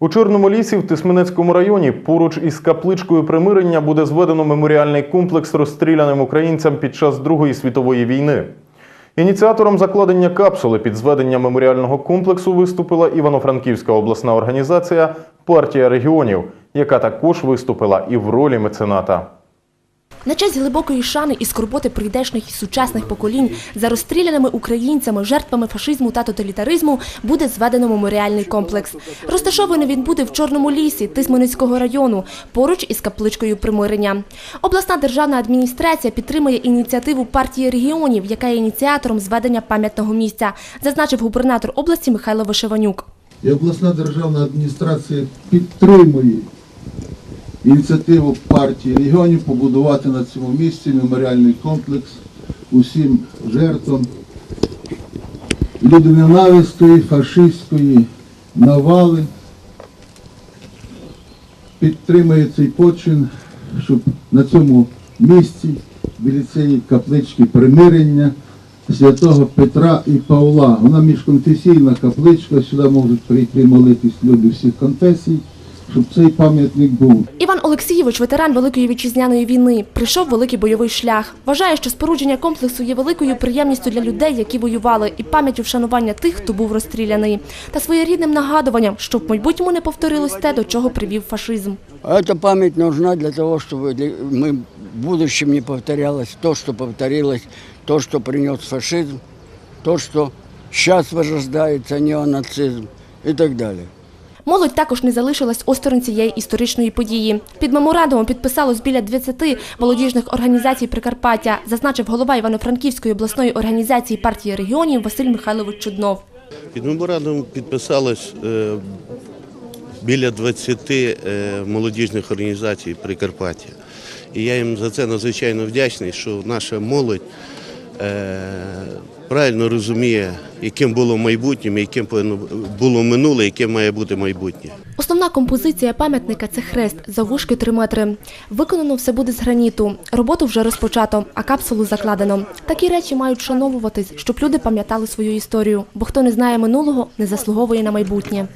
У Чорному лісі в Тисменецькому районі поруч із капличкою примирення буде зведено меморіальний комплекс розстріляним українцям під час Другої світової війни. Ініціатором закладення капсули під зведення меморіального комплексу виступила Івано-Франківська обласна організація Партія регіонів, яка також виступила і в ролі мецената. На честь глибокої шани і скорботи прийдешних і сучасних поколінь за розстріляними українцями, жертвами фашизму та тоталітаризму буде зведено меморіальний комплекс. Розташований він буде в Чорному лісі Тисменицького району, поруч із капличкою примирення. Обласна державна адміністрація підтримує ініціативу партії регіонів, яка є ініціатором зведення пам'ятного місця, зазначив губернатор області Михайло Вишиванюк. І обласна державна адміністрація підтримує ініціативу партії регіонів побудувати на цьому місці меморіальний комплекс усім жертвам людиненавистої, фашистської навали. Підтримує цей почин, щоб на цьому місці біля цієї каплички примирення святого Петра і Павла. Вона міжконфесійна капличка, сюди можуть прийти молитись люди всіх конфесій, щоб цей пам'ятник був. Іван Олексійович, ветеран Великої вітчизняної війни, прийшов великий бойовий шлях. Вважає, що спорудження комплексу є великою приємністю для людей, які воювали, і пам'яттю вшанування тих, хто був розстріляний, та своєрідним нагадуванням, щоб в майбутньому не повторилось те, до чого привів фашизм. А Эта память нужна для того, чтобы для- мы в будущем не повторялось то, что повторилось, то, что принес фашизм, то, что сейчас возрождается неонацизм и так далее. Молодь також не залишилась осторонь цієї історичної події. Під меморандумом підписалось біля 20 молодіжних організацій Прикарпаття, зазначив голова Івано-Франківської обласної організації партії регіонів Василь Михайлович Чуднов. Під меморандумом підписалось е, біля 20 е, молодіжних організацій Прикарпаття. І я їм за це надзвичайно вдячний, що наша молодь е, правильно розуміє, яким було майбутнє, яким повинно було минуле, яким має бути майбутнє. Основна композиція пам'ятника це хрест заввишки 3 метри. Виконано все буде з граніту. Роботу вже розпочато, а капсулу закладено. Такі речі мають вшановуватись, щоб люди пам'ятали свою історію. Бо хто не знає минулого, не заслуговує на майбутнє.